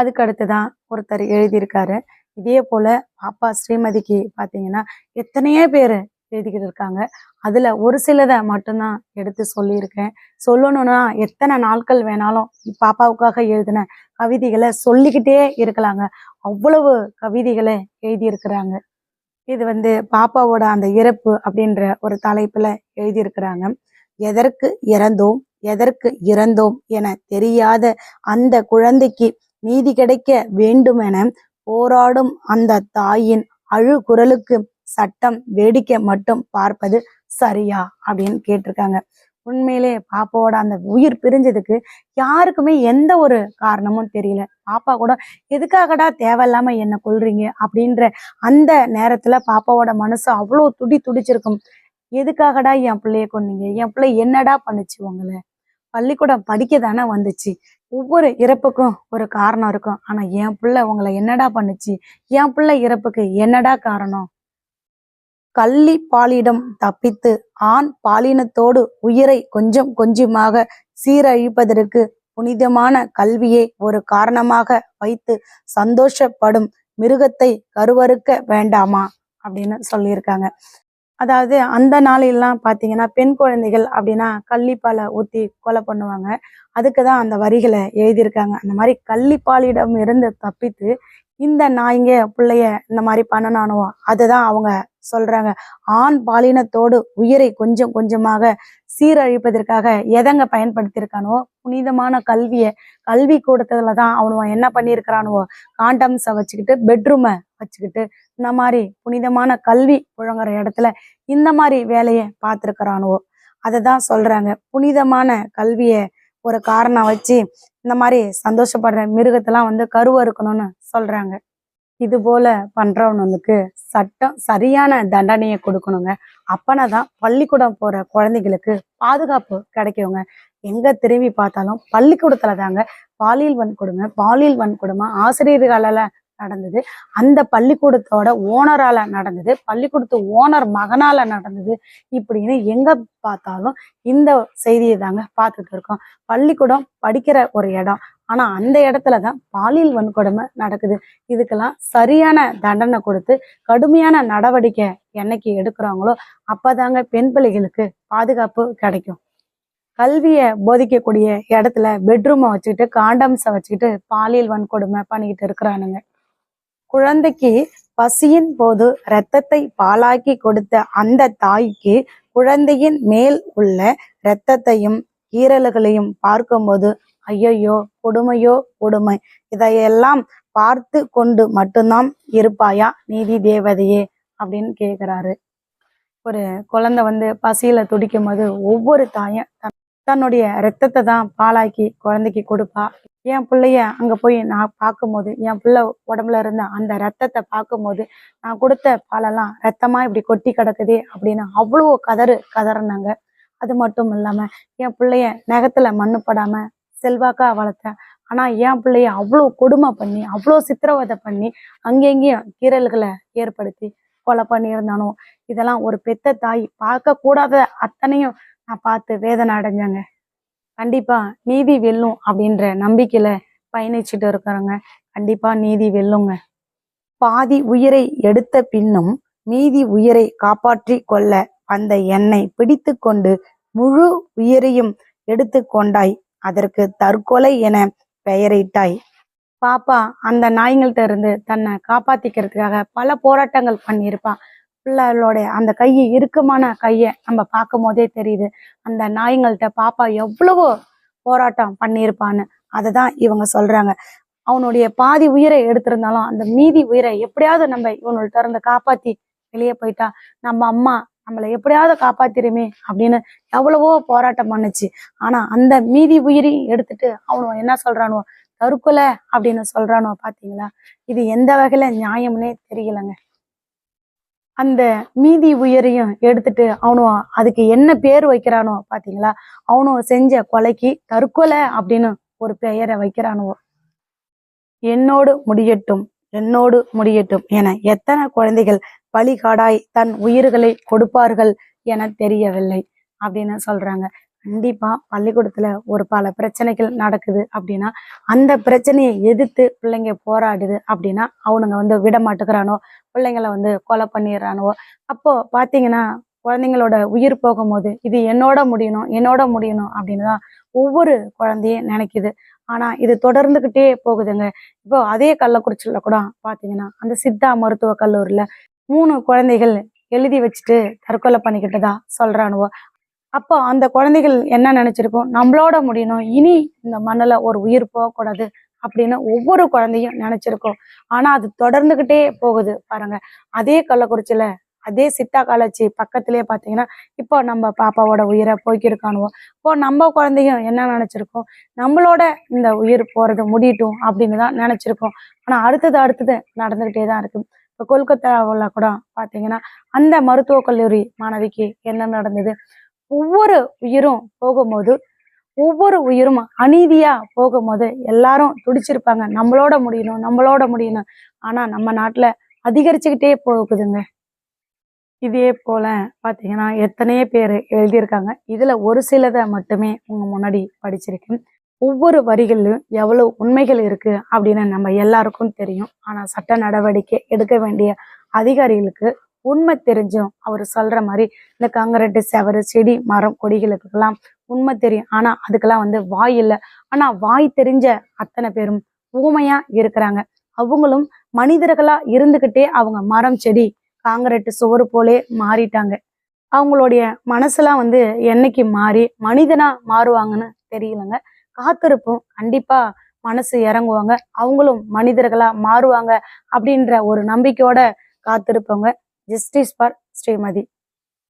அதுக்கடுத்து தான் ஒருத்தர் எழுதியிருக்காரு. இதே போல பாப்பா ஸ்ரீமதிக்கு பார்த்தீங்கன்னா எத்தனையோ பேர் எழுதிக்கிட்டு இருக்காங்க. அதில் ஒரு சிலதை மட்டும்தான் எடுத்து சொல்லியிருக்கேன். சொல்லணும்னா எத்தனை நாட்கள் வேணாலும் பாப்பாவுக்காக எழுதின கவிதைகளை சொல்லிக்கிட்டே இருக்கலாங்க. அவ்வளவு கவிதைகளை எழுதியிருக்கிறாங்க. இது வந்து பாப்பாவோட அந்த இறப்பு அப்படின்ற ஒரு தலைப்பில் எழுதியிருக்கிறாங்க. எதற்கு இறந்தோம்? எதற்கு இறந்தோம்? என தெரியாத அந்த குழந்தைக்கு நீதி கிடைக்க வேண்டுமென போராடும் அந்த தாயின் அழுகுரலுக்கு சட்டம் வேடிக்கை மட்டும் பார்ப்பது சரியா? அப்படின்னு கேட்டிருக்காங்க. உண்மையிலே பாப்பாவோட அந்த உயிர் பிரிஞ்சதுக்கு யாருக்குமே எந்த ஒரு காரணமும் தெரியல. பாப்பா கூட எதுக்காகடா தேவையில்லாம என்ன கொள்றீங்க அப்படின்ற அந்த நேரத்துல பாப்பாவோட மனசு அவ்வளோ துடி துடிச்சிருக்கும். எதுக்காகடா என் பிள்ளைய கொன்னீங்க? என் பிள்ளை என்னடா பண்ணுச்சு உங்களை? பள்ளிக்கூடம் படிக்க தானே வந்துச்சு. ஒவ்வொரு இறப்புக்கும் ஒரு காரணம் இருக்கும். ஆனா என் பிள்ளை உங்களை என்னடா பண்ணுச்சு? என் பிள்ளை இறப்புக்கு என்னடா காரணம்? கள்ளி பாலிடம் தப்பித்து ஆண் பாலினத்தோடு உயிரை கொஞ்சம் கொஞ்சமாக சீரழிப்பதற்கு புனிதமான கல்வியை ஒரு காரணமாக வைத்து சந்தோஷப்படும் மிருகத்தை கருவறுக்க வேண்டாமா? அப்படின்னு சொல்லியிருக்காங்க. அதாவது அந்த நாளெல்லாம் பார்த்தீங்கன்னா பெண் குழந்தைகள் அப்படின்னா கள்ளிப்பாலை ஊற்றி கொலை பண்ணுவாங்க. அதுக்கு தான் அந்த வரிகளை எழுதியிருக்காங்க. அந்த மாதிரி கள்ளிப்பாலிடம் இருந்து தப்பித்து இந்த நாய்ங்க பிள்ளைய இந்த மாதிரி பண்ணனானோ அதுதான் அவங்க சொல்றாங்க. ஆண் பாலினத்தோடு உயிரை கொஞ்சம் கொஞ்சமாக சீரழிப்பதற்காக எதங்க பயன்படுத்தியிருக்கானோ புனிதமான கல்வியை கல்வி கூடத்துல தான் அவனுவன் என்ன பண்ணியிருக்கிறானுவோ காண்டம்ஸை வச்சுக்கிட்டு பெட்ரூமை வச்சுக்கிட்டு இந்த மாதிரி புனிதமான கல்வி புழங்குற இடத்துல இந்த மாதிரி வேலையை பார்த்துருக்கிறானுவோ. அதை தான் சொல்கிறாங்க புனிதமான கல்வியை ஒரு காரணம் வச்சு இந்த மாதிரி சந்தோஷப்படுற மிருகத்தெல்லாம் வந்து கருவறுக்கணும்னு சொல்கிறாங்க இது போல பண்றவனுக்கு சட்டம் சரியான தண்டனையை கொடுக்கணுங்க. அப்பனா தான் பள்ளிக்கூடம் போற குழந்தைகளுக்கு பாதுகாப்பு கிடைக்குங்க. எங்க திரும்பி பார்த்தாலும் பள்ளிக்கூடத்துல தாங்க பாலியல் வன்கொடுமை பாலியல் வன்கொடுமை ஆசிரியர்களால நடந்தது. அந்த பள்ளிக்கூடத்தோட ஓனரால நடந்தது. பள்ளிக்கூடத்து ஓனர் மகனால நடந்தது இப்படின்னு எங்க பார்த்தாலும் இந்த செய்தியை தாங்க பார்த்துட்டு இருக்கோம். பள்ளிக்கூடம் படிக்கிற ஒரு இடம். ஆனா அந்த இடத்துல தான் பாலியல் வன்கொடுமை நடக்குது. இதுக்கெல்லாம் சரியான தண்டனை கொடுத்து கடுமையான நடவடிக்கை என்னைக்கு எடுக்கிறாங்களோ அப்பதாங்க பெண் பிள்ளைகளுக்கு பாதுகாப்பு கிடைக்கும். கல்வியை போதிக்கக்கூடிய இடத்துல பெட்ரூமை வச்சுக்கிட்டு காண்டம்ஸை வச்சுக்கிட்டு பாலியல் வன்கொடுமை பண்ணிக்கிட்டு இருக்கிறானுங்க. குழந்தைக்கு பசியின் போது இரத்தத்தை பாலாக்கி கொடுத்த அந்த தாய்க்கு குழந்தையின் மேல் உள்ள இரத்தத்தையும் ஈரல்களையும் பார்க்கும்போது ஐயையோ கொடுமையோ கொடுமை. இதையெல்லாம் பார்த்து கொண்டு மட்டும்தான் இருப்பாயா? நீதி தேவதையே அப்படின்னு கேக்குறாரு. ஒரு குழந்தை வந்து பசியில துடிக்கும் போது ஒவ்வொரு தாயும் தன்னுடைய ரத்தத்தை தான் பாலாக்கி குழந்தைக்கு கொடுப்பா. என் பிள்ளைய அங்க போய் நான் பார்க்கும்போது என் பிள்ளை உடம்புல இருந்த அந்த ரத்தத்தை பார்க்கும்போது நான் கொடுத்த பாலெல்லாம் ரத்தமா இப்படி கொட்டி கிடக்குது அப்படின்னு அவ்வளோ கதறு கதறினாங்க. அது மட்டும் இல்லாம என் பிள்ளைய நகத்துல மண்ணு படாம செல்வாக்கா வளர்த்தேன் ஆனா என் பிள்ளைய அவ்வளோ கொடுமை பண்ணி அவ்வளோ சித்திரவதை பண்ணி அங்கெங்கேயும் கீறல்களை ஏற்படுத்தி கொலை பண்ணியிருந்தானோ. இதெல்லாம் ஒரு பெத்த தாய் பார்க்க கூடாத அத்தனையும் நான் பார்த்து வேதனை அடைஞ்சேங்க. கண்டிப்பா நீதி வெல்லும் அப்படின்ற நம்பிக்கையில பயணிச்சுட்டு இருக்கிறோங்க. கண்டிப்பா நீதி வெல்லுங்க. பாதி உயிரை எடுத்த பின்னும் மீதி உயிரை காப்பாற்றி கொள்ள அந்த எண்ணை பிடித்து கொண்டு முழு உயிரையும் எடுத்து கொண்டாய். அதற்கு தற்கொலை என பெயரிட்டாய். பாப்பா அந்த நாய்ங்கள்ட்ட இருந்து தன்னை காப்பாத்திக்கிறதுக்காக பல போராட்டங்கள் பண்ணியிருப்பா. பிள்ளைகளோட அந்த கையை இறுக்கமான கையை நம்ம பார்க்கும் போதே தெரியுது. அந்த நாய்ங்கள்கிட்ட பாப்பா எவ்வளவோ போராட்டம் பண்ணியிருப்பான்னு. அதை தான் இவங்க சொல்றாங்க. அவனுடைய பாதி உயிரை எடுத்திருந்தாலும் அந்த மீதி உயிரை எப்படியாவது நம்ம இவனுள்ட்ட இருந்து காப்பாத்தி வெளியே போயிட்டா நம்ம அம்மா நம்மளை எப்படியாவது காப்பாத்திருமே அப்படின்னு எவ்வளவோ போராட்டம் பண்ணுச்சு. ஆனா அந்த மீதி உயிரையும் எடுத்துட்டு அவனு என்ன சொல்றானோ தற்கொலை அப்படின்னு சொல்றானோ பாத்தீங்களா? இது எந்த வகையில நியாயம்னே தெரியலங்க. அந்த மீதி உயிரையும் எடுத்துட்டு அவனும் அதுக்கு என்ன பேர் வைக்கிறானோ பாத்தீங்களா? அவனும் செஞ்ச கொலைக்கு தற்கொலை அப்படின்னு ஒரு பெயரை வைக்கிறானுவோ என்னோடு முடியட்டும் என்னோடு முடியட்டும் என எத்தனை குழந்தைகள் பலிகாடாய் தன் உயிர்களை கொடுப்பார்கள் என தெரியவில்லை அப்படின்னு சொல்றாங்க. கண்டிப்பா பள்ளிக்கூடத்துல ஒரு பல பிரச்சனைகள் நடக்குது அப்படின்னா அந்த பிரச்சனையை எதிர்த்து பிள்ளைங்க போராடுது அப்படின்னா அவனுங்க வந்து விட மாட்டுக்கிறானோ பிள்ளைங்களை வந்து கொலை பண்ணிடுறானோ அப்போ பாத்தீங்கன்னா குழந்தைங்களோட உயிர் போகும்போது இது என்னோட முடியணும் என்னோட முடியணும் அப்படின்னு தான் ஒவ்வொரு குழந்தையும் நினைக்குது. ஆனா இது தொடர்ந்துகிட்டே போகுதுங்க. இப்போ அதே கள்ளக்குறிச்சியில கூட பாத்தீங்கன்னா அந்த சித்தா மருத்துவ கல்லூரியில மூணு குழந்தைகள் எழுதி வச்சுட்டு தற்கொலை பண்ணிக்கிட்டதா சொல்றானுவோ. அப்போ அந்த குழந்தைகள் என்ன நினைச்சிருக்கும் நம்மளோட முடியணும். இனி இந்த மண்ணில் ஒரு உயிர் போகக்கூடாது அப்படின்னு ஒவ்வொரு குழந்தையும் நினைச்சிருக்கோம். ஆனா அது தொடர்ந்துகிட்டே போகுது பாருங்க. அதே கள்ளக்குறிச்சியில அதே சித்தா காலேஜ் பக்கத்திலே பார்த்தீங்கன்னா இப்போ நம்ம பாப்பாவோட உயிரை போய்க்கிருக்கானுவோம் இப்போ நம்ம குழந்தையும் என்ன நினைச்சிருக்கோம்? நம்மளோட இந்த உயிர் போறது முடியட்டும் அப்படின்னு தான் நினைச்சிருக்கோம். ஆனா அடுத்தது அடுத்தது நடந்துகிட்டே தான் இருக்கு. இப்போ கொல்கத்தாவில் கூட பார்த்தீங்கன்னா அந்த மருத்துவக் கல்லூரி மாணவிக்கு என்ன நடந்தது? ஒவ்வொரு உயிரும் போகும்போது ஒவ்வொரு உயிரும் அநீதியா போகும்போது எல்லாரும் துடிச்சிருப்பாங்க. நம்மளோட முடியணும் நம்மளோட முடியணும். ஆனா நம்ம நாட்டுல அதிகரிச்சுக்கிட்டே போகுதுங்க. இதே போல பாத்தீங்கன்னா எத்தனையோ பேர் எழுதியிருக்காங்க. இதுல ஒரு சிலதை மட்டுமே உங்க முன்னாடி படிச்சிருக்கேன். ஒவ்வொரு வரிகளிலும் எவ்வளவு உண்மைகள் இருக்கு அப்படின்னு நம்ம எல்லாருக்கும் தெரியும். ஆனா சட்ட நடவடிக்கை எடுக்க வேண்டிய அதிகாரிகளுக்கு உண்மை தெரிஞ்சும் அவர் சொல்ற மாதிரி இந்த கங்கரட்டு செவரு செடி மரம் கொடிகளுக்கெல்லாம் உண்மை தெரியும். ஆனா அதுக்கெல்லாம் வந்து வாய் இல்லை. ஆனா வாய் தெரிஞ்ச அத்தனை பேரும் ஊமையா இருக்கிறாங்க. அவங்களும் மனிதர்களா இருந்துகிட்டே அவங்க மரம் செடி காங்கிரட்டு சுவர் போலே மாறிட்டாங்க. அவங்களுடைய மனசுலாம் வந்து என்னைக்கு மாறி மனிதனா மாறுவாங்கன்னு தெரியலங்க. காத்திருப்போம் கண்டிப்பா மனசு இறங்குவாங்க. அவங்களும் மனிதர்களா மாறுவாங்க அப்படின்ற ஒரு நம்பிக்கையோட காத்திருப்பவங்க. Justice for Srimathi